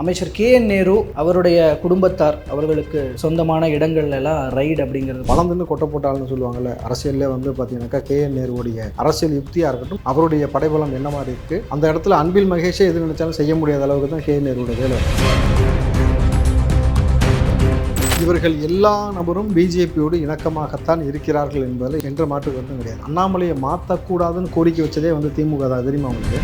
அமைச்சர் K N Nehru அவருடைய குடும்பத்தார் அவர்களுக்கு சொந்தமான இடங்கள்ல எல்லாம் ரைடு அப்படிங்கிறது வளர்ந்துன்னு கொட்டை போட்டாள்னு சொல்லுவாங்கல்ல அரசியல்ல வந்து பார்த்தீங்கன்னாக்கா கே என் நேருடைய அரசியல் யுக்தியாக இருக்கட்டும் அவருடைய படைபலம் என்ன மாதிரி இருக்கு அந்த இடத்துல அன்பில் மகேஷே எது நினைச்சாலும் செய்ய முடியாத அளவுக்கு தான் கே என் நேருடைய வேலை. இவர்கள் எல்லா நபரும் பிஜேபியோடு இணக்கமாகத்தான் இருக்கிறார்கள் என்பதில் என்ற மாற்று கருத்தும் கிடையாது. அண்ணாமலையை மாற்றக்கூடாதுன்னு கோரிக்கை வச்சதே வந்து திமுக தான் தெரியுமா உங்களுக்கு?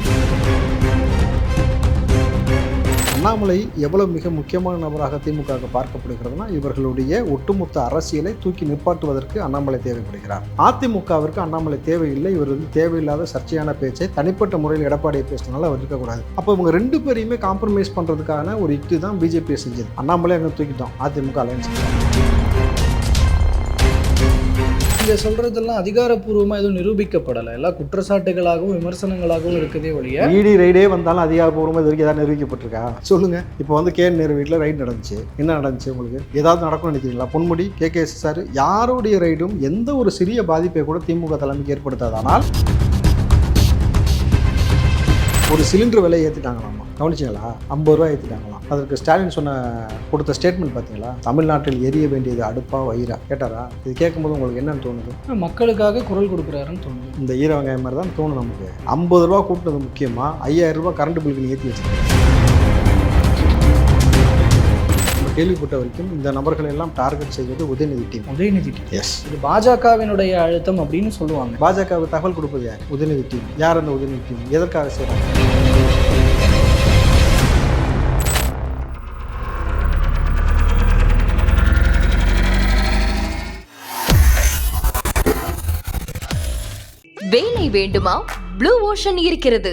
அண்ணாமலை எவ்வளவு மிக முக்கியமான நபராக திமுக பார்க்கப்படுகிறதுனா இவர்களுடைய ஒட்டுமொத்த அரசியலை தூக்கி நிப்பாட்டுவதற்கு அண்ணாமலை தேவைப்படுகிறார். அதிமுகவிற்கு அண்ணாமலை தேவையில்லை இவர் வந்து தேவையில்லாத சர்ச்சையான பேச்சை தனிப்பட்ட முறையில் எடப்பாடியை பேசினால அவர் இருக்கக்கூடாது. அப்போ இவங்க ரெண்டு பேரையுமே காம்ப்ரமைஸ் பண்ணுறதுக்கான ஒரு யுக்தி தான் பிஜேபி செஞ்சது. அண்ணாமலை அங்கே தூக்கிட்டோம். அதிமுக அலையன்ஸ் இங்க சொல்றதெல்லாம் அதிகாரப்பூர்வமா எதுவும் நிரூபிக்கப்படலை. எல்லாம் குற்றச்சாட்டுகளாகவும் விமர்சனங்களாகவும் இருக்குதே ஒழிய. இடி ரைடே வந்தாலும் அதிகாரப்பூர்வமாக இது வரைக்கும் ஏதாவது நிரூபிக்கப்பட்டிருக்கா? சொல்லுங்க. இப்போ வந்து கே நேரு வீட்டில் ரைடு நடந்துச்சு. என்ன நடந்துச்சு உங்களுக்கு? ஏதாவது நடக்கும்னு நினைக்கிறீங்களா? பொன்முடி கே கே சார் யாருடைய ரைடும் எந்த ஒரு சிறிய பாதிப்பை கூட திமுக தலைமைக்கு ஏற்படுத்தாதானால் ஒரு சிலிண்டர் விலை ஏற்றிட்டாங்களாமா கவனிச்சிங்களா ஐம்பது ரூபா ஏற்றிட்டாங்களாம் அதற்கு ஸ்டாலின் சொன்ன கொடுத்த ஸ்டேட்மெண்ட் பார்த்தீங்களா தமிழ்நாட்டில் எரிய வேண்டியது அடுப்பா வயிறா? கேட்டாரா? இது கேட்கும்போது உங்களுக்கு என்னன்னு தோணுது? மக்களுக்காக குரல் கொடுக்குறாருன்னு தோணுது. இந்த ஈர வெங்காயம் மாதிரி தான் தோணும் நமக்கு. ஐம்பது ரூபா கூட்டினது முக்கியமா? ஐயாயிரம் ரூபாய் கரண்ட் பில்லுக்கு ஏற்றி வச்சிருக்கேன் கேள்விப்பட்ட வரைக்கும் இந்த நபர்களை எல்லாம் டார்கெட் செய்வது உதயநிதி டீம் உதயநிதி எஸ் இது பாஜகவினுடைய அழுத்தம் அப்படின்னு சொல்லுவாங்க. பாஜகவுக்கு தகவல் கொடுப்பது யார்? உதயநிதி டீம் யார் அந்த உதயநிதி டீம் எதற்காக செய்கிறாங்க வேலை வேண்டுமா? ப்ளூ ஓஷன் இருக்கிறது.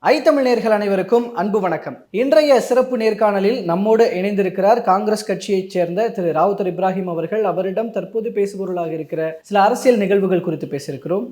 ஐ தமிழ் அனைவருக்கும் அன்பு வணக்கம். இன்றைய சிறப்பு நேர்காணலில் நம்மோடு இணைந்திருக்கிறார் காங்கிரஸ் கட்சியைச் சேர்ந்த திரு ராவுத்தர் இப்ராஹிம் அவர்கள். அவரிடம் தற்போது பேசுபொருளாக இருக்கிற சில அரசியல் நிகழ்வுகள் குறித்து பேசியிருக்கிறோம்.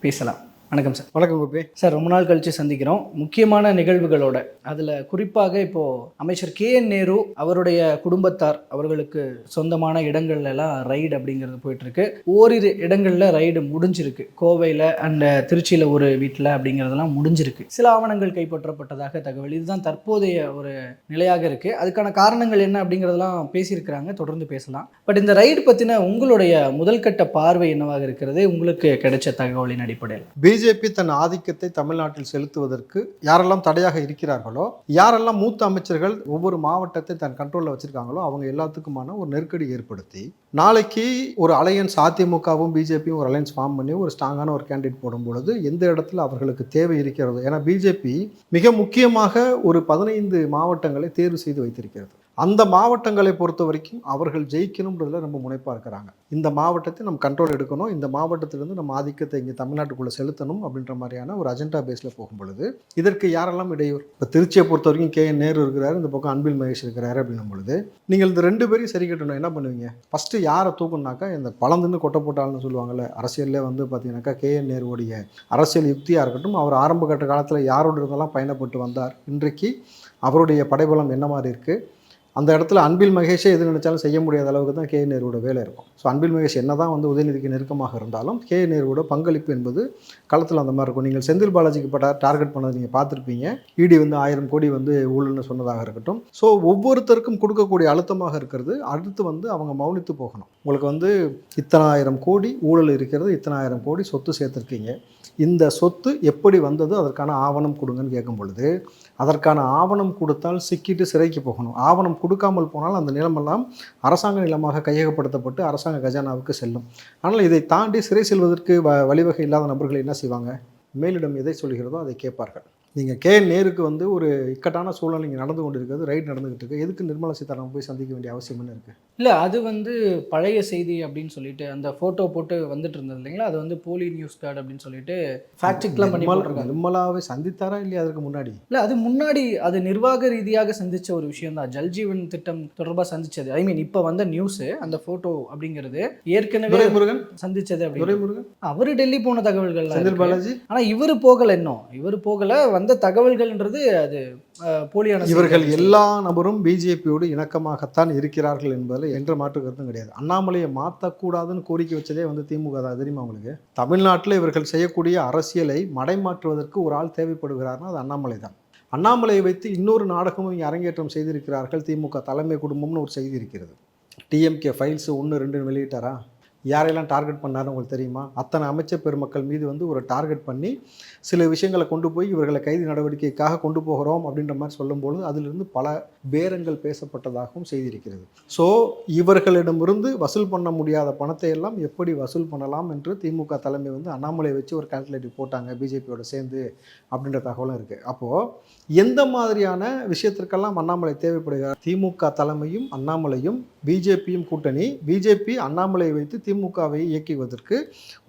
பேசலாம். வணக்கம் சார். வணக்கம் கோபி. சார் ரொம்ப நாள் கழிச்சு சந்திக்கிறோம். முக்கியமான நிகழ்வுகளோட அதில் குறிப்பாக இப்போ அமைச்சர் கே என் நேரு அவருடைய குடும்பத்தார் அவர்களுக்கு சொந்தமான இடங்கள்ல எல்லாம் ரைடு அப்படிங்கிறது போயிட்டு இருக்கு ஓரிரு இடங்கள்ல ரைடு முடிஞ்சிருக்கு. கோவையில் அண்ட் திருச்சியில் ஒரு வீட்டில் அப்படிங்கிறதெல்லாம் முடிஞ்சிருக்கு. சில ஆவணங்கள் கைப்பற்றப்பட்டதாக தகவல். இதுதான் தற்போதைய ஒரு நிலையாக இருக்கு. அதுக்கான காரணங்கள் என்ன அப்படிங்கிறதெல்லாம் பேசியிருக்கிறாங்க. தொடர்ந்து பேசலாம். பட் இந்த ரைடு பற்றின உங்களுடைய முதல்கட்ட பார்வை என்னவாக இருக்கிறது? உங்களுக்கு கிடைச்ச தகவலின் அடிப்படையில். பிஜேபி தன் ஆதிக்கத்தை தமிழ்நாட்டில் செலுத்துவதற்கு யாரெல்லாம் தடையாக இருக்கிறார்களோ யாரெல்லாம் மூத்த அமைச்சர்கள் ஒவ்வொரு மாவட்டத்தை தன் கண்ட்ரோலில் வச்சிருக்காங்களோ அவங்க எல்லாத்துக்குமான ஒரு நெருக்கடி ஏற்படுத்தி நாளைக்கு ஒரு அலையன்ஸ் அதிமுகவும் பிஜேபியும் ஒரு அலையன்ஸ் ஃபார்ம் பண்ணி ஒரு ஸ்ட்ராங்கான ஒரு கேண்டிடேட் போடும் பொழுது எந்த இடத்துல அவர்களுக்கு தேவை இருக்கிறது ஏன்னா பிஜேபி மிக முக்கியமாக ஒரு பதினைந்து மாவட்டங்களை தேர்வு செய்து வைத்திருக்கிறது. அந்த மாவட்டங்களை பொறுத்த வரைக்கும் அவர்கள் ஜெயிக்கணுன்றதுல ரொம்ப முனைப்பாக இருக்கிறாங்க. இந்த மாவட்டத்தை நம்ம கண்ட்ரோல் எடுக்கணும். இந்த மாவட்டத்திலிருந்து நம்ம ஆதிக்கத்தை இங்கே தமிழ்நாட்டுக்குள்ளே செலுத்தணும் அப்படின்ற மாதிரியான ஒரு அஜெண்டா பேஸில் போகும் பொழுது இதற்கு யாரெல்லாம் இடையூறு? இப்போ திருச்சியை பொறுத்த வரைக்கும் கே என் நேரு இருக்கிறாரு இந்த பக்கம் அன்பில் மகேஷ் இருக்கிறாரு அப்படின்னும் பொழுது நீங்கள் இந்த ரெண்டு பேரையும் சரி கட்டணும். என்ன பண்ணுவீங்க? ஃபஸ்ட்டு யாரை தூக்கணுனாக்கா இந்த பழந்துன்னு கொட்டை போட்டாள்னு சொல்லுவாங்கல்ல அரசியல்லே வந்து பார்த்தீங்கன்னாக்கா கே என் நேருடைய அரசியல் யுக்தியாக இருக்கட்டும் அவர் ஆரம்ப கட்ட காலத்தில் யாரோடு இருந்தெல்லாம் பயணப்பட்டு வந்தார். இன்றைக்கு அவருடைய படைபலம் என்ன மாதிரி இருக்குது அந்த இடத்துல அன்பில் மகேஷே எது நினைச்சாலும் செய்ய முடியாத அளவுக்கு தான் கே நேருவோட வேலை இருக்கும். ஸோ அன்பில் மகேஷ் என்ன தான் வந்து உதயநிதிக்கு நெருக்கமாக இருந்தாலும் கே நேருவோட பங்களிப்பு என்பது களத்தில் அந்த மாதிரி இருக்கும். நீங்கள் செந்தில் பாலாஜிக்கு பட்ட டார்கெட் பண்ணதை நீங்கள் பார்த்துருப்பீங்க. இடி வந்து ஆயிரம் கோடி வந்து ஊழல்னு சொன்னதாக இருக்கட்டும். ஸோ ஒவ்வொருத்தருக்கும் கொடுக்கக்கூடிய அழுத்தமாக இருக்கிறது. அடுத்து வந்து அவங்க மௌனித்து போகணும். உங்களுக்கு வந்து இத்தனாயிரம் கோடி ஊழல் இருக்கிறது இத்தனை ஆயிரம் கோடி சொத்து சேர்த்துருக்கீங்க. இந்த சொத்து எப்படி வந்தது அதற்கான ஆவணம் கொடுங்கன்னு கேட்கும் பொழுது அதற்கான ஆவணம் கொடுத்தால் சிக்கிட்டு சிறைக்கு போகணும். ஆவணம் கொடுக்காமல் போனால் அந்த நிலமெல்லாம் அரசாங்க நிலமாக கையகப்படுத்தப்பட்டு அரசாங்க கஜானாவுக்கு செல்லும். ஆனால் இதை தாண்டி சிறை செல்வதற்கு வ வழிவகை இல்லாத நபர்கள் என்ன செய்வாங்க? மேலிடம் எதை சொல்கிறதோ அதை கேட்பார்கள். நீங்கள் கே நேருக்கு வந்து ஒரு இக்கட்டான சூழ்நிலை இங்கே நடந்து கொண்டு இருக்கிறது ரைட் நடந்துகிட்டு இருக்கு. எதுக்கு நிர்மலா சீதாராமன் போய் சந்திக்க வேண்டிய அவசியம் என்ன இருக்குது இல்லை அது வந்து பழைய செய்தி அப்படின்னு சொல்லிட்டு அந்த ஃபோட்டோ போட்டு வந்துட்டு இருந்தது இல்லைங்களா? அது வந்து போலி நியூஸ் கார்டு அப்படின்னு சொல்லிட்டு ஃபேக்ட் செக்லாம் பண்ணி நிர்மலாவை சந்தித்தாரா இல்லையா அதற்கு முன்னாடி? இல்லை அது முன்னாடி அது நிர்வாக ரீதியாக சந்திச்ச ஒரு விஷயம் தான். ஜல்ஜீவன் திட்டம் தொடர்பாக சந்திச்சது. ஐ மீன் இப்போ வந்த நியூஸ் அந்த ஃபோட்டோ அப்படிங்கிறது ஏற்கனவே துரைமுருகன்? சந்திச்சது அப்படின்னு துரைமுருகன்? அவரு டெல்லி போன தகவல்கள் செந்தில் பாலாஜி? ஆனா இவரு போகல இன்னும். இவரு போகல வந்த தகவல்கள்ன்றது அது போலியான இவர்கள் எல்லா நபரும் பிஜேபியோடு இணக்கமாகத்தான் இருக்கிறார்கள் என்பதில் என்ற மாற்று கருத்தும் கிடையாது. அண்ணாமலையை மாற்றக்கூடாதுன்னு கோரிக்கை வச்சதே வந்து திமுக தான். தெரியுமா உங்களுக்கு? தமிழ்நாட்டில் இவர்கள் செய்யக்கூடிய அரசியலை மடைமாற்றுவதற்கு ஒரு ஆள் தேவைப்படுகிறார்னா அது அண்ணாமலை தான். அண்ணாமலையை வைத்து இன்னொரு நாடகமும் இங்கே அரங்கேற்றம் செய்திருக்கிறார்கள். திமுக தலைமை குடும்பம்னு ஒரு செய்தி இருக்கிறது. டிஎம்கே ஃபைல்ஸ் ஒன்று ரெண்டு வெளியிட்டாரா? யாரையெல்லாம் டார்கெட் பண்ணாருன்னு உங்களுக்கு தெரியுமா? அத்தனை அமைச்சர் பெருமக்கள் மீது வந்து ஒரு டார்கெட் பண்ணி சில விஷயங்களை கொண்டு போய் இவர்களை கைது நடவடிக்கைக்காக கொண்டு போகிறோம் அப்படின்ற மாதிரி சொல்லும்பொழுது அதிலிருந்து பல பேரங்கள் பேசப்பட்டதாகவும் செய்திருக்கிறது ஸோ இவர்களிடமிருந்து வசூல் பண்ண முடியாத பணத்தை எல்லாம் எப்படி வசூல் பண்ணலாம் என்று திமுக தலைமை வந்து அண்ணாமலை வச்சு ஒரு கால்குலேட்டிவ் போட்டாங்க பிஜேபியோட சேர்ந்து அப்படின்ற தகவலும் இருக்குது அப்போது எந்த மாதிரியான விஷயத்திற்கெல்லாம் அண்ணாமலை தேவைப்படுகிறார்? திமுக தலைமையும் அண்ணாமலையும் பிஜேபியும் கூட்டணி பிஜேபி அண்ணாமலையை வைத்து திமுகவை இயக்குவதற்கு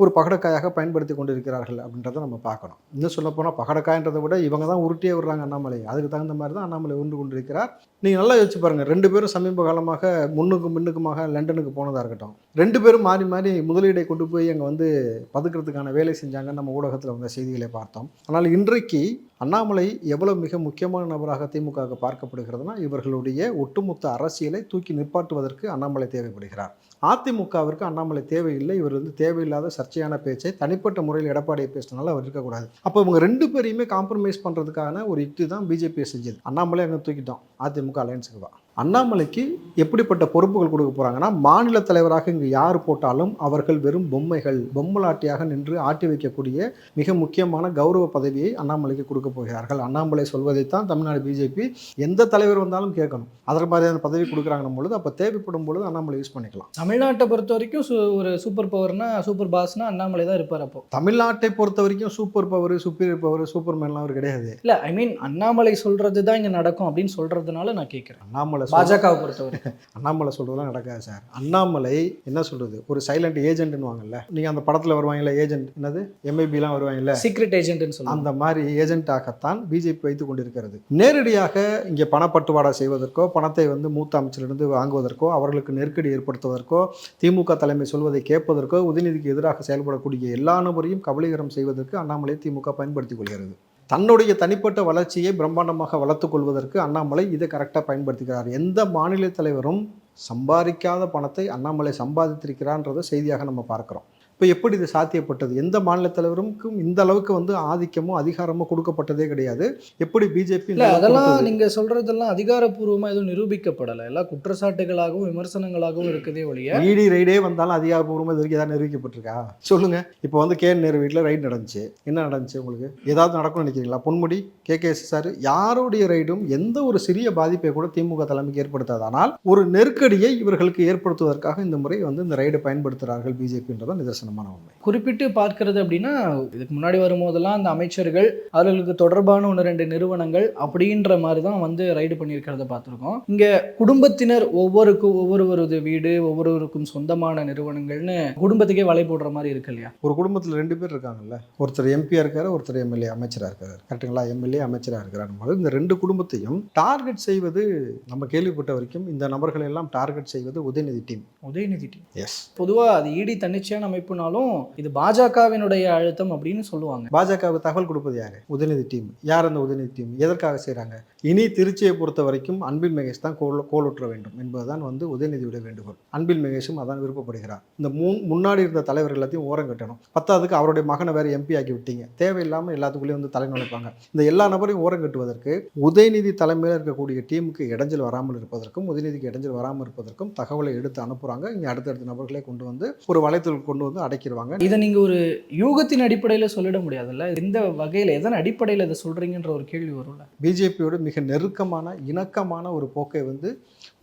ஒரு பகடக்காயாக பயன்படுத்தி கொண்டிருக்கிறார்கள் அப்படின்றத நம்ம பார்க்கணும். இன்னும் சொல்லப்போனால் பகடக்காயன்றதை விட இவங்க தான் உருட்டியே விடுறாங்க அண்ணாமலை. அதுக்கு தகுந்த மாதிரி தான் அண்ணாமலை உண்டு கொண்டிருக்கிறார். நீங்கள் நல்லா யோசிச்சு பாருங்கள் ரெண்டு பேரும் சமீப காலமாக முன்னுக்கும் முன்னுக்குமாக லண்டனுக்கு போனதாக இருக்கட்டும். ரெண்டு பேரும் மாறி மாறி முதலீடை கொண்டு போய் அங்கே வந்து பதுக்கிறதுக்கான வேலை செஞ்சாங்கன்னு நம்ம ஊடகத்தில் வந்த செய்திகளை பார்த்தோம். ஆனால் இன்றைக்கு அண்ணாமலை எவ்வளவு மிக முக்கியமான நபராக திமுக பார்க்கப்படுகிறதுனா இவர்களுடைய ஒட்டுமொத்த அரசியலை தூக்கி நிப்பாட்டுவதற்கு அண்ணாமலை தேவைப்படுகிறார். அதிமுகவிற்கு அண்ணாமலை தேவையில்லை இவர் வந்து தேவையில்லாத சர்ச்சையான பேச்சை தனிப்பட்ட முறையில் எடப்பாடியை பேசினால அவர் இருக்கக்கூடாது. அப்போ இவங்க ரெண்டு பேரையுமே காம்ப்ரமைஸ் பண்ணுறதுக்கான ஒரு யுக்தி தான் பிஜேபி செஞ்சது. அண்ணாமலை அங்கே தூக்கிட்டோம். அதிமுக அலையன்ஸுக்கு தான் அண்ணாமலைக்கு எப்படிப்பட்ட பொறுப்புகள் கொடுக்க போகிறாங்கன்னா மாநில தலைவராக இங்கு யார் போட்டாலும் அவர்கள் வெறும் பொம்மைகள் பொம்மலாட்டியாக நின்று ஆட்டி வைக்கக்கூடிய மிக முக்கியமான கௌரவ பதவியை அண்ணாமலைக்கு கொடுக்க போகிறார்கள். அண்ணாமலை சொல்வதைத்தான் தமிழ்நாடு பிஜேபி எந்த தலைவர் வந்தாலும் கேட்கணும். அதற்கு மாதிரியான பதவி கொடுக்குறாங்கன்னும் பொழுது அப்போ தேவைப்படும் பொழுது அண்ணாமலை யூஸ் பண்ணிக்கலாம். தமிழ்நாட்டை பொறுத்த வரைக்கும் ஒரு சூப்பர் பவர்னா சூப்பர் பாஸ்னா அண்ணாமலை தான் இருப்பார் அப்போ. தமிழ்நாட்டை பொறுத்த வரைக்கும் சூப்பர் பவர் சுப்பீரியர் பவர் சூப்பர்மேன்லாம் அவர் கிடையாது. இல்ல ஐ மீன் அண்ணாமலை சொல்றது தான் இங்க நடக்கும் அப்படின்னு சொல்றதுனால நான் கேட்கிறேன். அண்ணாமலை சொல்ற- பாஜகவை பொறுத்தவரை. அண்ணாமலை சொல்றதெல்லாம் நடக்காது சார். அண்ணாமலை என்ன சொல்றது? ஒரு சைலண்ட் ஏஜென்ட்னு வாங்கல்ல நீங்க அந்த படத்துல வருவாங்கல்ல ஏஜென்ட் என்னது? எம்ஐபிலாம் வருவாங்கல்ல. சீக்ரெட் ஏஜென்ட்னு சொல்லுவாங்க. அந்த மாதிரி ஏஜென்ட்டாகத்தான் பிஜேபி வைத்து கொண்டிருக்கிறது. நேரடியாக இங்கே பணப்பட்டுவாடா செய்வதற்கோ பணத்தை வந்து மூத்த அமைச்சரிலிருந்து வாங்குவதற்கோ அவர்களுக்கு நெருக்கடி ஏற்படுத்துவதற்கோ திமுக தலைமை சொல்வதை கேட்பதற்கோ உதயநிதிக்கு எதிராக செயல்படக்கூடிய எல்லா நபரையும் கபலீகரம் செய்வதற்கு அண்ணாமலை திமுக பயன்படுத்திக் கொள்கிறது. தன்னுடைய தனிப்பட்ட வளர்ச்சியை பிரம்மாண்டமாக வளர்த்துக் கொள்வதற்கு அண்ணாமலை இதை கரெக்டாக பயன்படுத்துகிறார் எந்த மாநில தலைவரும் சம்பாதிக்காத பணத்தை அண்ணாமலை சம்பாதித்திருக்கிறான்றதை செய்தியாக நம்ம பார்க்குறோம். இப்போ எப்படி இது சாத்தியப்பட்டது? எந்த மாநில தலைவருக்கும் இந்த அளவுக்கு வந்து ஆதிக்கமோ அதிகாரமோ கொடுக்கப்பட்டதே கிடையாது. எப்படி பிஜேபி இல்ல அதெல்லாம் நீங்க சொல்றதெல்லாம் அதிகாரப்பூர்வமா எதுவும் நிரூபிக்கப்படல. எல்லாம் குற்றச்சாட்டுகளாகவும் விமர்சனங்களாகவும் இருக்குதே ஒழிய. இடி ரைடே வந்தாலும் அதிகாரப்பூர்வமாக இது வரைக்கும் ஏதாவது நிரூபிக்கப்பட்டிருக்கா? சொல்லுங்க. இப்போ வந்து கே நேரு வீட்டில் ரைடு நடந்துச்சு. என்ன நடந்துச்சு உங்களுக்கு? ஏதாவது நடக்கும்னு நினைக்கிறீங்களா? பொன்முடி கே கே சார் யாருடைய ரைடும் எந்த ஒரு சிறிய பாதிப்பை கூட திமுக தலைமைக்கு ஏற்படுத்தாது. ஆனால் ஒரு நெருக்கடியை இவர்களுக்கு ஏற்படுத்துவதற்காக இந்த முறை வந்து இந்த ரைடை பயன்படுத்துகிறார்கள் பிஜேபின்றதான் நிதர்சனமான உண்மை குறிப்பிட்டு பார்க்கிறது அப்படின்னா இதுக்கு முன்னாடி வரும்போதெல்லாம் அந்த அமைச்சர்கள் அவர்களுக்கு தொடர்பான ஒன்று ரெண்டு நிறுவனங்கள் அப்படின்ற மாதிரி தான் வந்து ரைடு பண்ணியிருக்கிறத பார்த்துருக்கோம். இங்க குடும்பத்தினர் ஒவ்வொருக்கும் ஒவ்வொருவரது வீடு ஒவ்வொருவருக்கும் சொந்தமான நிறுவனங்கள்னு குடும்பத்துக்கே வலை போடுற மாதிரி இருக்கு இல்லையா? ஒரு குடும்பத்தில் ரெண்டு பேர் இருக்காங்கல்ல. ஒருத்தர் எம்பியாக இருக்காரு ஒருத்தர் எம்எல்ஏ அமைச்சராக இருக்காரு. கரெக்டுங்களா எம்எல்ஏ அமைச்சராக இருக்கிறார் போது இந்த ரெண்டு குடும்பத்தையும் டார்கெட் செய்வது நம்ம கேள்விப்பட்ட வரைக்கும் இந்த நபர்களை எல்லாம் டார்கெட் செய்வது Udhayanidhi team Udhayanidhi team yes பொதுவா அது ஈடி தன்னிச்சையான அமைப்புனாலும் இது பாஜகவினுடைய அழுத்தம் அப்படின்னு சொல்லுவாங்க. பாஜகவுக்கு தகவல் கொடுப்பது யாரு? உதயநிதி டீம். யார் அந்த உதயநிதி டீம்? எதற்காக செய்கிறாங்க இனி திருச்சியை பொறுத்த வரைக்கும் அன்பில் மகேஷ் தான் கோல் கோலுற்ற வேண்டும் என்பதுதான் வந்து உதயநிதியுடைய வேண்டுகோள். அன்பில் மகேஷும் அதான் விருப்பப்படுகிறார். இந்த மூ முன்னாடி இருந்த தலைவர் எல்லாத்தையும் ஓரம் கட்டணும். பத்தாவதுக்கு அவருடைய மகனை வேறு எம்பி ஆக்கி விட்டீங்க. தேவையில்லாமல் எல்லாத்துக்குள்ளேயும் வந்து தலை நுழைப்பாங்க இந்த எல்லா நபரையும் ஓரம் கட்டுவதற்கு உதயநிதி தலைமையில் இருக்கக்கூடிய டீமுக்கு இடைஞ்சல் வராமல் இருப்பதற்கும் உதயநிதிக்கு இடைஞ்சல் வராமல் இருப்பதற்கும் தகவலை எடுத்து அனுப்புகிறாங்க இங்கே அடுத்தடுத்த நபர்களை கொண்டு வந்து ஒரு வலைத்தொழில் கொண்டு வந்து அடைக்கிடுவாங்க இதை நீங்க ஒரு யூகத்தின் அடிப்படையில சொல்லிட முடியாதுல்ல? எந்த வகையில எதன் அடிப்படையில இதை சொல்றீங்கன்ற ஒரு கேள்வி வரும்ல? பிஜேபியோட மிக நெருக்கமான இணக்கமான ஒரு போக்கை வந்து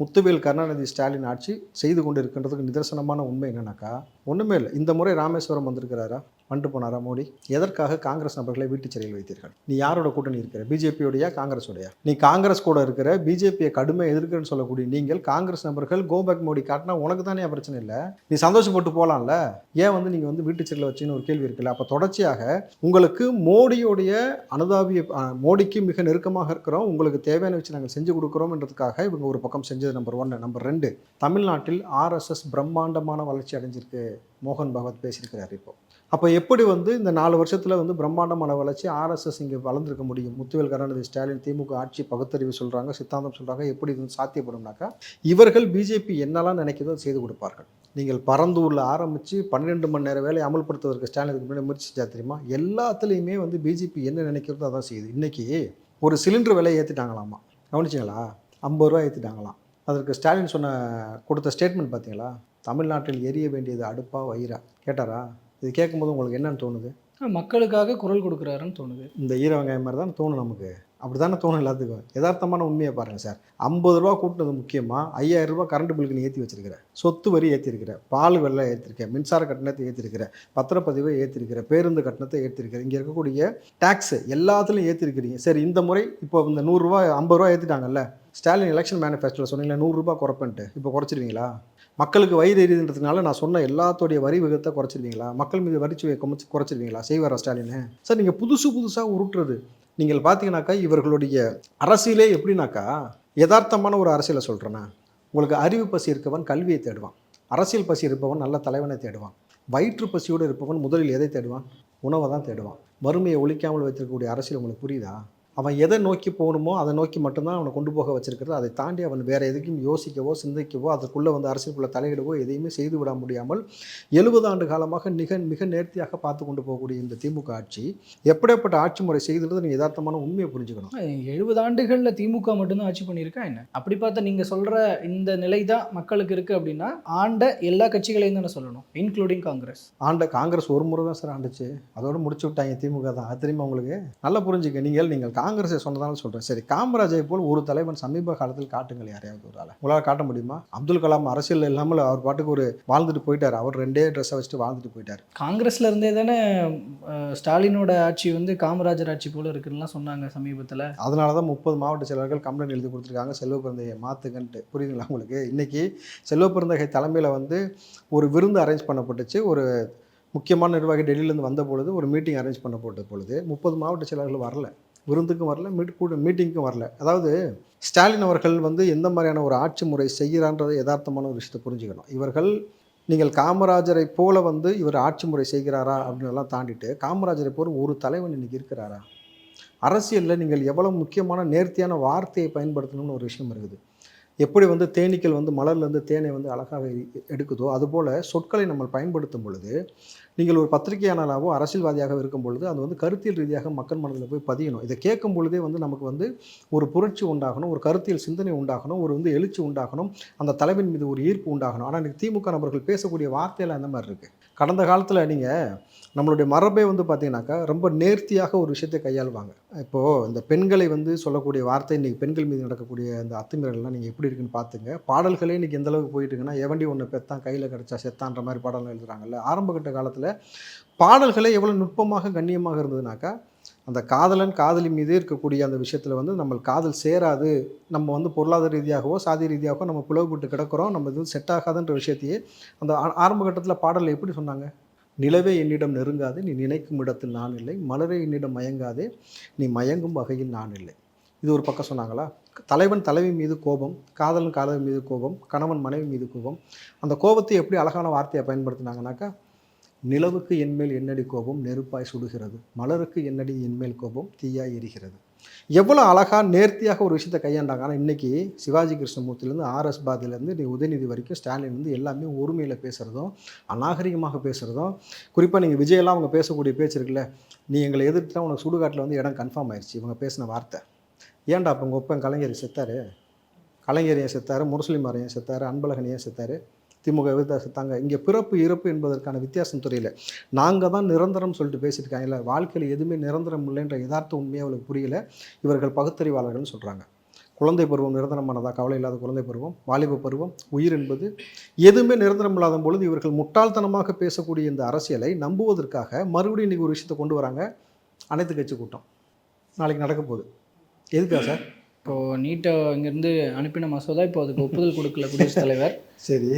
முத்துவேல் கருணாநிதி ஸ்டாலின் ஆட்சி செய்து கொண்டு இருக்கின்றதுக்கு நிதர்சனமான உண்மை என்னன்னாக்கா ஒன்றுமே இல்லை. இந்த முறை ராமேஸ்வரம் வந்திருக்கிறாரா? வந்துட்டு போனாரா மோடி? எதற்காக காங்கிரஸ் நபர்களை வீட்டுச் சிறையில் வைத்தீர்கள்? நீ யாரோட கூட்டணி இருக்கிற? பிஜேபியோடையா காங்கிரஸோடையா? நீ காங்கிரஸ் கூட இருக்கிற பிஜேபியை கடுமை எதிர்க்கிறேன்னு சொல்லக்கூடிய நீங்கள் காங்கிரஸ் நபர்கள் கோபேக் மோடி காட்டினா உனக்கு தானே பிரச்சனை இல்லை? நீ சந்தோஷப்பட்டு போகலாம்ல ஏன் வந்து நீங்கள் வந்து வீட்டுச் சிறையில் வச்சுன்னு ஒரு கேள்வி இருக்குல்ல? அப்போ தொடர்ச்சியாக உங்களுக்கு மோடியோடைய அனுதாபிய மோடிக்கு மிக நெருக்கமாக இருக்கிறோம். உங்களுக்கு தேவையான வச்சு நாங்கள் செஞ்சு கொடுக்குறோம்ன்றதுக்காக இவங்க ஒரு பக்கம் செஞ்சது நம்பர் ஒன்று நம்பர் ரெண்டு தமிழ்நாட்டில் ஆர்எஸ்எஸ் பிரம்மாண்டமான வளர்ச்சி அடைஞ்சிருக்கு. மோகன் பகவத் பேசியிருக்கிறார் இப்போ. அப்போ எப்படி வந்து இந்த நாலு வருஷத்தில் வந்து பிரம்மாண்டமான வளர்ச்சி ஆர்எஸ்எஸ் இங்கே வளர்ந்துருக்க முடியும்? முத்துவேல் கருணாநிதி ஸ்டாலின் திமுக ஆட்சி பகுத்தறிவு சொல்கிறாங்க சித்தாந்தம் சொல்கிறாங்க எப்படி இது சாத்தியப்படும்னாக்கா இவர்கள் பிஜேபி என்னெல்லாம் நினைக்கிறதோ செய்து கொடுப்பார்கள். நீங்கள் பரந்தூரில் ஆரம்பித்து பன்னிரெண்டு மணி நேரம் வேலையை அமல்படுத்துவதற்கு ஸ்டாலினுக்கு முன்னாடி முயற்சி செஞ்சா தெரியுமா? எல்லாத்துலேயுமே வந்து பிஜேபி என்ன நினைக்கிறதோ அதான் செய்யுது. இன்றைக்கி ஒரு சிலிண்டர் விலை ஏற்றிட்டாங்களாமா கவனிச்சிங்களா? ஐம்பது ரூபா ஏற்றிட்டாங்களாம் அதற்கு ஸ்டாலின் சொன்ன கொடுத்த ஸ்டேட்மெண்ட் பார்த்தீங்களா? தமிழ்நாட்டில் எரிய வேண்டியது அடுப்பா வயிறா? கேட்டாரா? இது கேட்கும்போது உங்களுக்கு என்னன்னு தோணுது? மக்களுக்காக குரல் கொடுக்குறாருன்னு தோணுது. இந்த ஈர வெங்காயம் மாதிரி தான் தோணும் நமக்கு. அப்படி தானே தோணும் எல்லாத்துக்கும்? யதார்த்தமான உண்மையை பாருங்கள் சார். ஐம்பது ரூபா கூட்டினது முக்கியமாக ஐயாயிரம் ரூபாய் கரண்ட் பில்லுக்கு நீ ஏற்றி வச்சிருக்கிற. சொத்து வரி ஏற்றிருக்கிற பால் வெள்ளை ஏற்றிருக்க மின்சார கட்டணத்தை ஏற்றிருக்கிற பத்திரப்பதிவை ஏற்றிருக்கிற பேருந்து கட்டணத்தை ஏற்றிருக்கிற இங்கே இருக்கக்கூடிய டேக்ஸு எல்லாத்துலையும் ஏற்றிருக்கிறீங்க சரி இந்த முறை இப்போ இந்த நூறுரூவா ஐம்பது ரூபா ஏற்றிட்டாங்கல்ல ஸ்டாலின் எலெக்ஷன் மேனிஃபெஸ்டோவில் சொன்னீங்களா நூறுரூபா குறைப்பன்ட்டு. இப்போ குறைச்சிருவீங்களா? மக்களுக்கு வயிறு எரியுதுன்றதுனால நான் சொன்ன எல்லாத்தோடைய வரி விகிதத்தை குறைச்சிருவீங்களா? மக்கள் மீது வரி சுவையை குறைச்சி குறைச்சிருவீங்களா? செய்வாரா ஸ்டாலின்? சார் நீங்கள் புதுசு புதுசாக உருட்டுறது. நீங்கள் பார்த்தீங்கன்னாக்கா இவர்களுடைய அரசியலே எப்படின்னாக்கா யதார்த்தமான ஒரு அரசியலை சொல்கிறேன்னா உங்களுக்கு அறிவு பசி இருக்கவன் கல்வியை தேடுவான். அரசியல் பசி இருப்பவன் நல்ல தலைவனை தேடுவான். வயிற்று பசியோடு இருப்பவன் முதலில் எதை தேடுவான்? உணவை தான் தேடுவான். வறுமையை ஒழிக்காமல் வைத்திருக்கக்கூடிய அரசியல் உங்களுக்கு புரியுதா? அவன் எதை நோக்கி போகணுமோ அதை நோக்கி மட்டும்தான் அவனை கொண்டு போக வச்சிருக்கிறது. அதை தாண்டி அவன் வேறு எதுக்கும் யோசிக்கவோ சிந்திக்கவோ அதற்குள்ளே வந்து அரசியலுக்குள்ளே தலையிடவோ எதையுமே செய்து விட முடியாமல் எழுபது ஆண்டு காலமாக மிக மிக நேர்த்தியாக பார்த்து கொண்டு போகக்கூடிய இந்த திமுக ஆட்சி எப்படிப்பட்ட ஆட்சி முறை செய்துன்றது நீங்கள் யதார்த்தமான உண்மையை புரிஞ்சுக்கணும். எழுபது ஆண்டுகளில் திமுக மட்டும்தான் ஆட்சி பண்ணியிருக்கா என்ன? அப்படி பார்த்தா நீங்கள் சொல்கிற இந்த நிலை தான் மக்களுக்கு இருக்குது அப்படின்னா ஆண்ட எல்லா கட்சிகளையும் தானே சொல்லணும் இன்க்ளூடிங் காங்கிரஸ். ஆண்ட காங்கிரஸ் ஒரு முறை தான் சார் ஆண்டுச்சு. அதோட முடிச்சு விட்டாங்க திமுக தான். அது தெரியுமா உங்களுக்கு? நல்லா புரிஞ்சுக்க. நீங்கள் நீங்கள் காங்கிரஸை சொன்னதால சொல்கிறேன் சரி காமராஜை போல் ஒரு தலைவன் சமீப காலத்தில் காட்டுங்கள் யாரையாவது ஒரு ஆளை. உங்களால் காட்ட முடியுமா? அப்துல் கலாம் அரசியல் இல்லாமல் அவர் பாட்டுக்கு ஒரு வாழ்ந்துட்டு போயிட்டார். அவர் ரெண்டே ட்ரெஸ்ஸை வச்சுட்டு வாழ்ந்துட்டு போயிட்டார். காங்கிரஸ்ல இருந்தே தானே ஸ்டாலினோட ஆட்சி வந்து காமராஜர் ஆட்சி போல இருக்குன்னுலாம் சொன்னாங்க சமீபத்தில். அதனால தான் முப்பது மாவட்ட செயலர்கள் கம்ப்ளைண்ட் எழுதி கொடுத்துருக்காங்க. செல்வ பிறந்தகையை மாற்றுங்கன்ட்டு புரியுதுங்களா உங்களுக்கு? இன்றைக்கி செல்வ பிறந்தகை தலைமையில் வந்து ஒரு விருந்து அரேஞ்ச் பண்ணப்பட்டுச்சு. ஒரு முக்கியமான நிர்வாகி டெல்லியிலேருந்து வந்த பொழுது ஒரு மீட்டிங் அரேஞ்ச் பண்ணப்பட்ட பொழுது முப்பது மாவட்ட செயலர்கள் வரல. விருந்துக்கும் வரல மீட் கூட மீட்டிங்க்கும் வரல. அதாவது ஸ்டாலின் அவர்கள் வந்து எந்த மாதிரியான ஒரு ஆட்சி முறை செய்கிறான்றதை யதார்த்தமான ஒரு விஷயத்தை புரிஞ்சுக்கணும். இவர்கள் நீங்கள் காமராஜரை போல வந்து இவர் ஆட்சி முறை செய்கிறாரா அப்படின்னு எல்லாம் தாண்டிட்டு காமராஜரை போல ஒரு தலைவன் இன்றைக்கி இருக்கிறாரா? அரசியலில் நீங்கள் எவ்வளோ முக்கியமான நேர்த்தியான வார்த்தையை பயன்படுத்தணும்னு ஒரு விஷயம் இருக்குது. எப்படி வந்து தேனீக்கள் வந்து மலர்லேருந்து தேனை வந்து அழகாக எடுக்குதோ அதுபோல் சொற்களை நம்ம பயன்படுத்தும் பொழுது நீங்கள் ஒரு பத்திரிகையாளராகவோ அரசியல்வாதியாக இருக்கும் பொழுது அது வந்து கருத்தியல் ரீதியாக மக்கள் மனதில் போய் பதியணும். இதை கேட்கும் பொழுதே வந்து நமக்கு வந்து ஒரு புரட்சி உண்டாகணும் ஒரு கருத்தியல் சிந்தனை உண்டாகணும் ஒரு வந்து எழுச்சி உண்டாகணும் அந்த தலைவின் மீது ஒரு ஈர்ப்பு உண்டாகணும். ஆனால் இன்றைக்கி திமுக நபர்கள் பேசக்கூடிய வார்த்தையில் அந்த மாதிரி இருக்குது கடந்த காலத்தில் நீங்கள் நம்மளுடைய மரபே வந்து பார்த்தீங்கன்னாக்கா ரொம்ப நேர்த்தியாக ஒரு விஷயத்தை கையாளுவாங்க. இப்போது இந்த பெண்களை வந்து சொல்லக்கூடிய வார்த்தை இன்றைக்கி பெண்கள் மீது நடக்கக்கூடிய அந்த அத்துமீறல்லாம் நீங்கள் எப்படி இருக்குன்னு பார்த்துங்க பாடல்களே இன்றைக்கி எந்தளவுக்கு போயிட்டு இருக்குன்னா எவண்டி ஒன்று பெத்தான் கையில் கிடச்சா செத்தான்ற மாதிரி பாடல்கள் எழுதுகிறாங்கல்ல ஆரம்பகட்ட காலத்தில் பாடல்களே எவ்வளோ நுட்பமாக கண்ணியமாக இருந்ததுனாக்கா அந்த காதலன் காதலி மீது இருக்கக்கூடிய அந்த விஷயத்தில் வந்து நம்ம காதல் சேராது. நம்ம வந்து பொருளாதார ரீதியாகவோ சாதி ரீதியாகவோ நம்ம பிளவுபட்டு கிடக்கிறோம். நம்ம இது செட் ஆகாதுன்ற விஷயத்தையே அந்த ஆ- ஆரம்ப கட்டத்தில் பாடலில் எப்படி சொன்னாங்க? நிலவே என்னிடம் நெருங்காது நீ நினைக்கும் இடத்தில் நான் இல்லை. மலரே என்னிடம் மயங்காதே நீ மயங்கும் வகையில் நான் இல்லை. இது ஒரு பக்கம் சொன்னாங்களா? தலைவன் தலைவி மீது கோபம் காதலன் காதலன் மீது கோபம் கணவன் மனைவி மீது கோபம். அந்த கோபத்தை எப்படி அழகான வார்த்தையை பயன்படுத்தினாங்கனாக்கா நிலவுக்கு என்மேல் என்னடி கோபம் நெருப்பாய் சுடுகிறது. மலருக்கு என்னடி என்மேல் கோபம் தீயாய் எரிகிறது. எவ்வளோ அழகாக நேர்த்தியாக ஒரு விஷயத்தை கையாண்டாங்க. ஆனால் இன்றைக்கி சிவாஜி கிருஷ்ணமூர்த்திலேருந்து ஆர்எஸ் பாதிலேருந்து நீ உதயநிதி வரைக்கும் ஸ்டாலின் வந்து எல்லாமே ஒருமையில் பேசுகிறதும் அநாகரிகமாக பேசுகிறதும் குறிப்பாக நீங்கள் விஜயெல்லாம் அவங்க பேசக்கூடிய பேச்சு இருக்குல்ல நீ எங்களை எதிர்த்துட்டா உனக்கு சுடுகாட்டில் வந்து இடம் கன்ஃபார்ம் ஆயிடுச்சு இவங்க பேசின வார்த்தை. ஏன்டா அப்போ உங்கள் ஒப்பன் கலைஞர் செத்தார்? கலைஞர் ஏன் செத்தார் முரசலிமார் ஏன் செத்தார் அன்பழகன் ஏன் செத்தார். திமுக எதிர்த்தா செத்தாங்க இங்கே பிறப்பு இறப்பு என்பதற்கான வித்தியாசம் தெரியல. நாங்கள் தான் நிரந்தரம் சொல்லிட்டு பேசியிருக்காங்கல்ல வாழ்க்கையில் எதுவுமே நிரந்தரம் இல்லைன்ற யதார்த்த உண்மையாக அவளுக்கு புரியல. இவர்கள் பகுத்தறிவாளர்கள்னு சொல்கிறாங்க குழந்தை பருவம் நிரந்தரமானதா? கவலை இல்லாத குழந்தை பருவம் வாலிப பருவம் உயிர் என்பது எதுவுமே நிரந்தரம் இல்லாத பொழுது இவர்கள் முட்டாள்தனமாக பேசக்கூடிய இந்த அரசியலை நம்புவதற்காக மறுபடியும் இன்றைக்கி ஒரு விஷயத்தை கொண்டு வராங்க அனைத்து கட்சி கூட்டம். நாளைக்கு நடக்க போகுது. எதுக்கா சார்? இப்போது நீட்டை இங்கேருந்து அனுப்பின மசோதா இப்போ அதுக்கு ஒப்புதல் கொடுக்கல குடியரசுத் தலைவர். சரி.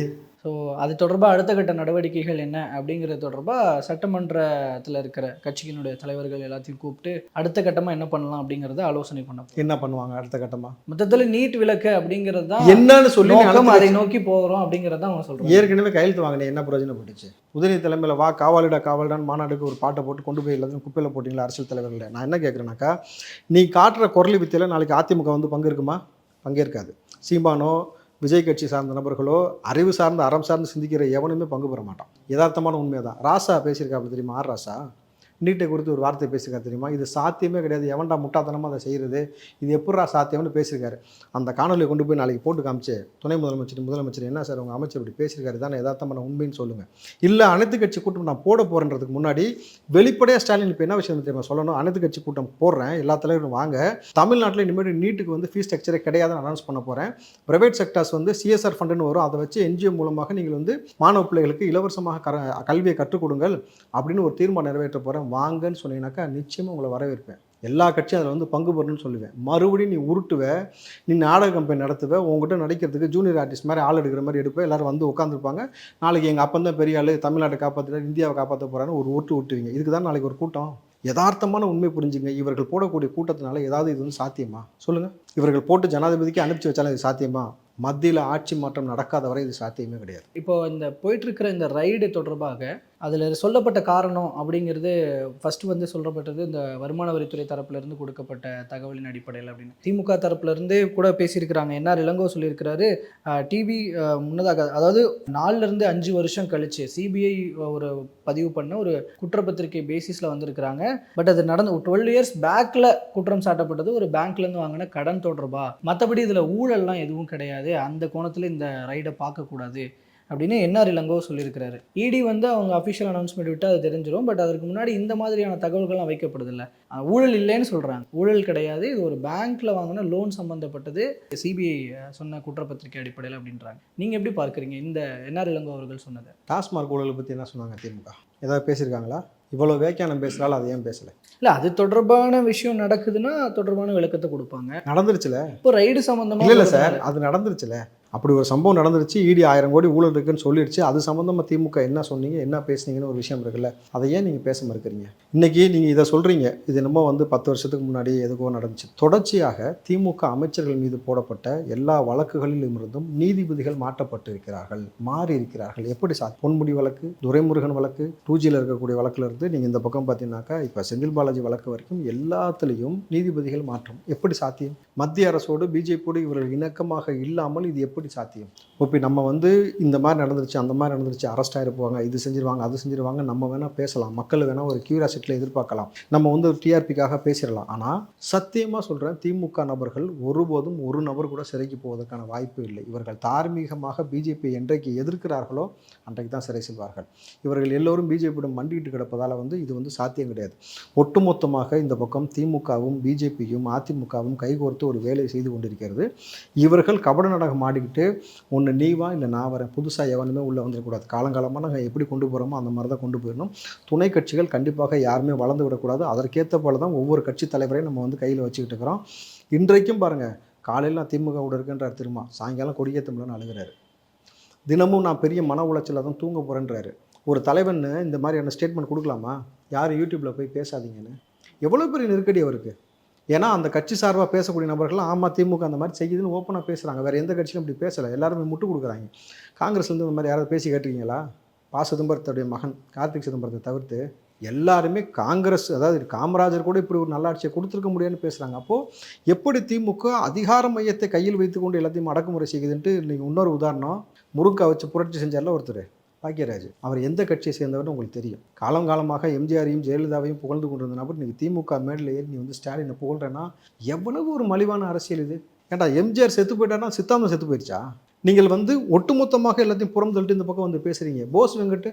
ஸோ அது தொடர்பாக அடுத்த கட்ட நடவடிக்கைகள் என்ன அப்படிங்கிறது தொடர்பாக சட்டமன்றத்தில் இருக்கிற கட்சியினுடைய தலைவர்கள் எல்லாத்தையும் கூப்பிட்டு அடுத்த கட்டமாக என்ன பண்ணலாம் அப்படிங்கிறத ஆலோசனை பண்ண. என்ன பண்ணுவாங்க அடுத்த கட்டமாக மொத்தத்தில் நீட் விலக்கு அப்படிங்கிறது தான் என்னன்னு சொல்லி அதை நோக்கி போகிறோம் அப்படிங்கிறத அவங்க சொல்கிறாங்க ஏற்கனவே கையெழுத்து வாங்கினே என்ன பிரயோஜனப்பட்டுச்சு உதயநிதி தலைமையில் வா காவாலிடா காவாலிடான்னு மாநாடுக்கு ஒரு பாட்டை போட்டு கொண்டு போய் எல்லாத்தையும் குப்பையில் போட்டிங்களா அரசியல் தலைவர்கள நான் என்ன கேட்குறேனாக்கா நீ காட்டுற குரலி வித்தையில் நாளைக்கு அதிமுக வந்து பங்கேற்குமா பங்கேற்காது. சீமானோ விஜய் கட்சி சார்ந்த நபர்களோ அறிவு சார்ந்த அறம் சார்ந்து சிந்திக்கிற எவனுமே பங்கு பெற மாட்டான். யதார்த்தமான உண்மை தான் ராசா பேசியிருக்காப்புல தெரியுமா? ஆர் ராசா? நீட்டை குறித்து ஒரு வார்த்தை பேசியிருக்காரு தெரியுமா? இது சாத்தியமே கிடையாது. எவன்டா முட்டாத்தனமாக அதை செய்கிறது இது எப்படா சாத்தியம்னு பேசியிருக்காரு. அந்த காணொலியை கொண்டு போய் நாளைக்கு போட்டு காமிச்சு துணை முதலமைச்சர் முதலமைச்சர் என்ன சார் உங்கள் அமைச்சர் இப்படி பேசியிருக்காரு? தானே யதார்த்தமான உண்மைன்னு சொல்லுங்கள் இல்லை அனைத்து கட்சி கூட்டம் நான் போட போகிறேன்றதுக்கு முன்னாடி வெளிப்படையாக ஸ்டாலின் இப்போ என்ன விஷயம் தெரியுமா சொல்லணும்? அனைத்து கட்சி கூட்டம் போடுறேன் எல்லா தலைவரும் வாங்க. தமிழ்நாட்டில் இனிமேல் நீட்டுக்கு வந்து ஃபீஸ் ஸ்ட்ரக்சரே கிடையாதுன்னு அனௌன்ஸ் பண்ண போகிறேன் ப்ரைவேட் செக்டர்ஸ் வந்து சிஎஸ்ஆர் ஃபண்டுன்னு வரும். அதை வச்சு என்ஜிஓ மூலமாக நீங்கள் வந்து மாணவ பிள்ளைகளுக்கு இலவசமாக கர கல்வியை கற்றுக் கொடுங்கள் அப்படின்னு ஒரு தீர்மானம் நிறைவேற்ற போகிறேன் வாங்கன்னு சொன்னீங்கன்னாக்கா நிச்சயமாக உங்களை வரவேற்பேன். எல்லா கட்சியும் அதில் வந்து பங்கு பெறணும்னு சொல்லுவேன். மறுபடியும் நீ உருட்டுவ நீ நாடக கம்பெனி நடத்துவ உங்ககிட்ட நடிக்கிறதுக்கு ஜூனியர் ஆர்டிஸ்ட் மாதிரி ஆள் எடுக்கிற மாதிரி எடுப்பேன் எல்லாரும் வந்து உட்காந்துருப்பாங்க நாளைக்கு எங்கள் அப்பன் தான் பெரிய ஆள் தமிழ்நாட்டை காப்பாற்றுறாரு இந்தியாவை காப்பாற்ற போகிறான்னு ஒரு ஓட்டு விட்டுவீங்க இதுக்கு தான் நாளைக்கு ஒரு கூட்டம். யதார்த்தமான உண்மை புரிஞ்சுங்க. இவர்கள் போடக்கூடிய கூட்டத்தினால ஏதாவது இது வந்து சாத்தியமா? சொல்லுங்கள் இவர்கள் போட்டு ஜனாதிபதிக்கு அனுப்பிச்சு வச்சாலும் இது சாத்தியமா? மத்தியில் ஆட்சி மாற்றம் நடக்காத வரை இது சாத்தியமே கிடையாது. இப்போ இந்த போயிட்டுருக்கிற இந்த ரைடு தொடர்பாக அதில் சொல்லப்பட்ட காரணம் அப்படிங்கிறது ஃபஸ்ட்டு வந்து சொல்லப்பட்டது இந்த வருமான வரித்துறை தரப்புலேருந்து கொடுக்கப்பட்ட தகவலின் அடிப்படையில் அப்படின்னு. திமுக தரப்புலேருந்தே கூட பேசியிருக்கிறாங்க. என்ஆர் இளங்கோ சொல்லியிருக்கிறாரு டிவி முன்னதாக அதாவது நாலுலேருந்து அஞ்சு வருஷம் கழிச்சு சிபிஐ ஒரு பதிவு பண்ண ஒரு குற்றப்பத்திரிகை பேசிஸில் வந்திருக்கிறாங்க. பட் அது நடந்து டுவெல் இயர்ஸ் பேக்கில் குற்றம் சாட்டப்பட்டது. ஒரு பேங்க்லேருந்து வாங்கின கடன் தொடர்பா? மற்றபடி இதில் ஊழல்லாம் எதுவும் கிடையாது. அந்த கோணத்தில் இந்த ரைடை பார்க்கக்கூடாது அப்படின்னு என்ஆர் இளங்கோ சொல்லியிருக்கிறாரு. இடி வந்து அவங்க அஃபிஷியல் அனௌன்ஸ்மெண்ட் விட்டு அது தெரிஞ்சிடும் பட் அதற்கு முன்னாடி இந்த மாதிரியான தகவல்கள்லாம் வைக்கப்படுதில்ல ஊழல் இல்லைன்னு சொல்கிறாங்க ஊழல் கிடையாது இது ஒரு பேங்க்கில் வாங்கின லோன் சம்மந்தப்பட்டது சிபிஐ சொன்ன குற்றப்பத்திரிகை அடிப்படையில் அப்படின்றாங்க. நீங்கள் எப்படி பார்க்குறீங்க இந்த என்ஆர் இளங்கோ அவர்கள் சொன்னதை? டாஸ்மார்க் ஊழலை பற்றி என்ன சொன்னாங்க திமுக? ஏதாவது பேசியிருக்காங்களா? இவ்வளோ வேக்கியானம் பேசுகிறாலும் அதை ஏன் பேசலை? இல்லை அது தொடர்பான விஷயம் நடக்குதுன்னா தொடர்பான விளக்கத்தை கொடுப்பாங்க. நடந்துருச்சுல? இப்போ ரைடு சம்மந்தமாக இல்லை இல்லை சார் அது நடந்துருச்சுல? அப்படி ஒரு சம்பவம் நடந்துருச்சு. இடி ஆயிரம் கோடி ஊழல் இருக்குன்னு சொல்லிடுச்சு அது சம்மந்தமாக திமுக என்ன சொன்னீங்க? என்ன பேசுனீங்கன்னு ஒரு விஷயம் இருக்குல்ல. அதை ஏன் நீங்கள் பேச மறுக்கிறீங்க இன்றைக்கி நீங்கள் இதை சொல்கிறீங்க இது என்னமோ வந்து பத்து வருஷத்துக்கு முன்னாடி எதுக்கோ நடந்துச்சு. தொடர்ச்சியாக திமுக அமைச்சர்கள் மீது போடப்பட்ட எல்லா வழக்குகளிலும் இருந்தும் நீதிபதிகள் மாற்றப்பட்டு இருக்கிறார்கள். மாறி இருக்கிறார்கள். எப்படி சா பொன்முடி வழக்கு துரைமுருகன் வழக்கு டூஜியில் இருக்கக்கூடிய வழக்குல இருந்து நீங்கள் இந்த பக்கம் பார்த்தீங்கன்னாக்கா இப்போ செந்தில் பாலாஜி வழக்கு வரைக்கும் எல்லாத்துலேயும் நீதிபதிகள் மாற்றம். எப்படி சாத்தியம்? மத்திய அரசோடு பிஜேபியோடு இவர்கள் இணக்கமாக இல்லாமல் இது எப்படி சாத்தியம் இப்போ நம்ம வந்து இந்த மாதிரி நடந்துருச்சு அந்த மாதிரி நடந்துருச்சு அரெஸ்ட் ஆகிருப்பாங்க இது செஞ்சிருவாங்க அது செஞ்சிருவாங்க நம்ம வேணால் பேசலாம். மக்கள் வேணால் ஒரு கியூரியாசிட்டியில் எதிர்பார்க்கலாம். நம்ம வந்து டிஆர்பிக்காக பேசிடலாம். ஆனால் சத்தியமாக சொல்கிறேன் திமுக நபர்கள் ஒருபோதும் ஒரு நபர் கூட சிறைக்கு போவதற்கான வாய்ப்பு இல்லை. இவர்கள் தார்மீகமாக பிஜேபி என்றைக்கு எதிர்க்கிறார்களோ அன்றைக்கு தான் சிறை செல்வார்கள். இவர்கள் எல்லோரும் பிஜேபியிடம் மண்டிட்டு கிடப்பதால் வந்து இது வந்து சாத்தியம் கிடையாது. ஒட்டுமொத்தமாக இந்த பக்கம் திமுகவும் பிஜேபியும் அதிமுகவும் கைகோர்த்து ஒரு வேலை செய்து கொண்டிருக்கிறது. இவர்கள் கபட நாடகம் ஆடிக்கிட்டு ஒன்று நீ வா இல்லை நான் வரேன். புதுசாக எவனுமே உள்ளே வந்துடக்கூடாது காலங்காலமாக நாங்கள் எப்படி கொண்டு போகிறோமோ அந்த மாதிரி தான் கொண்டு போயிடணும். துணை கட்சிகள் கண்டிப்பாக யாருமே வளர்ந்து விடக்கூடாது. அதற்கேற்ற போல தான் ஒவ்வொரு கட்சி தலைவரையும் நம்ம வந்து கையில் வச்சுக்கிட்டு இருக்கிறோம். இன்றைக்கும் பாருங்கள் காலையில் நான் திமுக இருக்குன்றார் திரும்ப சாயங்காலம் கொடியேற்றம்லன்னு அழுகிறாரு. தினமும் நான் பெரிய மன உளைச்சலில் தான் தூங்க போகிறேன்றாரு ஒரு தலைவன் இந்த மாதிரியான ஸ்டேட்மெண்ட் கொடுக்கலாமா? யாரும் யூடியூப்பில் போய் பேசாதீங்கன்னு. எவ்வளோ பெரிய நெருக்கடி அவருக்கு? ஏன்னா அந்த கட்சி சார்பாக பேசக்கூடிய நபர்கள் ஆமா திமுக அந்த மாதிரி செய்யுதுன்னு ஓப்பனாக பேசுகிறாங்க வேறு எந்த கட்சியும் அப்படி பேசலை. எல்லாருமே முட்டு கொடுக்குறாங்க. காங்கிரஸ்லேருந்து இந்த மாதிரி யாராவது பேசி கேட்டிருக்கீங்களா? பா. சிதம்பரத்துடைய மகன் கார்த்திக் சிதம்பரத்தை தவிர்த்து எல்லாருமே காங்கிரஸ் அதாவது காமராஜர் கூட இப்படி ஒரு நல்லாட்சியை கொடுத்துருக்க முடியாதுன்னு பேசுகிறாங்க அப்போது எப்படி திமுக அதிகார மையத்தை கையில் வைத்துக்கொண்டு எல்லாத்தையும் அடக்குமுறை செய்யுதுன்ட்டு இன்றைக்கி இன்னொரு உதாரணம். முருங்கா வச்சு புரட்சி செஞ்சார்ல ஒருத்தர். பாக்கியராஜ் அவர் எந்த கட்சியை சேர்ந்தவர்னு உங்களுக்கு தெரியும். காலம் காலமாக எம்ஜிஆரையும் ஜெயலலிதாவையும் புகழ்ந்து கொண்டிருந்த நபர் நீங்கள் திமுக மேடில் ஏறி நீ வந்து ஸ்டாலினை புகழ்றேன்னா எவ்வளவு ஒரு மலிவான அரசியல் இது? ஏன்டா எம்ஜிஆர் செத்து போயிட்டானா சித்தாந்தம் செத்து போயிடுச்சா நீங்கள் வந்து ஒட்டுமொத்தமாக எல்லாத்தையும் புறம் தள்ளிட்டு இந்த பக்கம் வந்து பேசுகிறீங்க போஸ் வெங்கட்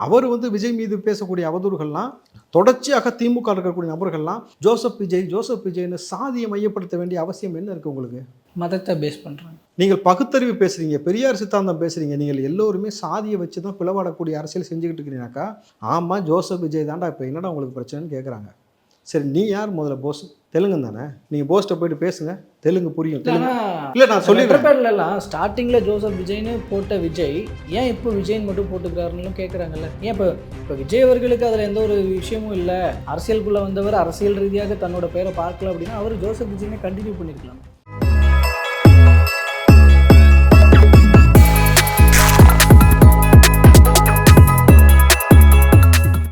அவர் வந்து விஜய் மீது பேசக்கூடிய அவதூறுகள்லாம் தொடர்ச்சியாக திமுக இருக்கக்கூடிய நபர்கள்லாம் ஜோசப் விஜய் ஜோசப் விஜய்னு சாதியை மையப்படுத்த வேண்டிய அவசியம் என்ன இருக்குது உங்களுக்கு? மதத்தை பேஸ் பண்ணுறாங்க நீங்கள் பகுத்தறிவு பேசுறீங்க பெரியார் சித்தாந்தம் பேசுறீங்க நீங்கள் எல்லோருமே சாதியை வச்சு தான் பிளவாடக்கூடிய அரசியல் செஞ்சுக்கிட்டு இருக்கிறீங்கனாக்கா ஆமாம் ஜோசப் விஜய் தாண்டா இப்போ என்னடா உங்களுக்கு பிரச்சனைன்னு கேட்குறாங்க சரி நீ யார் முதல்ல போஸ் தெலுங்கு தானே? நீங்கள் போஸ்ட்டை போயிட்டு பேசுங்க. தெலுங்கு புரியும். இல்லை நான் சொல்லிடுறேன். ஸ்டார்டிங்ல ஜோசப் விஜய்னு போட்ட விஜய் ஏன் இப்போ விஜய்னு மட்டும் போட்டுக்கிறாருன்னு கேட்குறாங்கல்ல ஏன் இப்போ இப்போ விஜய் அவர்களுக்கு அதில் எந்த ஒரு விஷயமும் இல்லை. அரசியலுக்குள்ள வந்தவர் அரசியல் ரீதியாக தன்னோட பேரை பார்க்கல அப்படின்னா அவர் ஜோசப் விஜய்னே கண்டினியூ பண்ணிருக்கலாம்.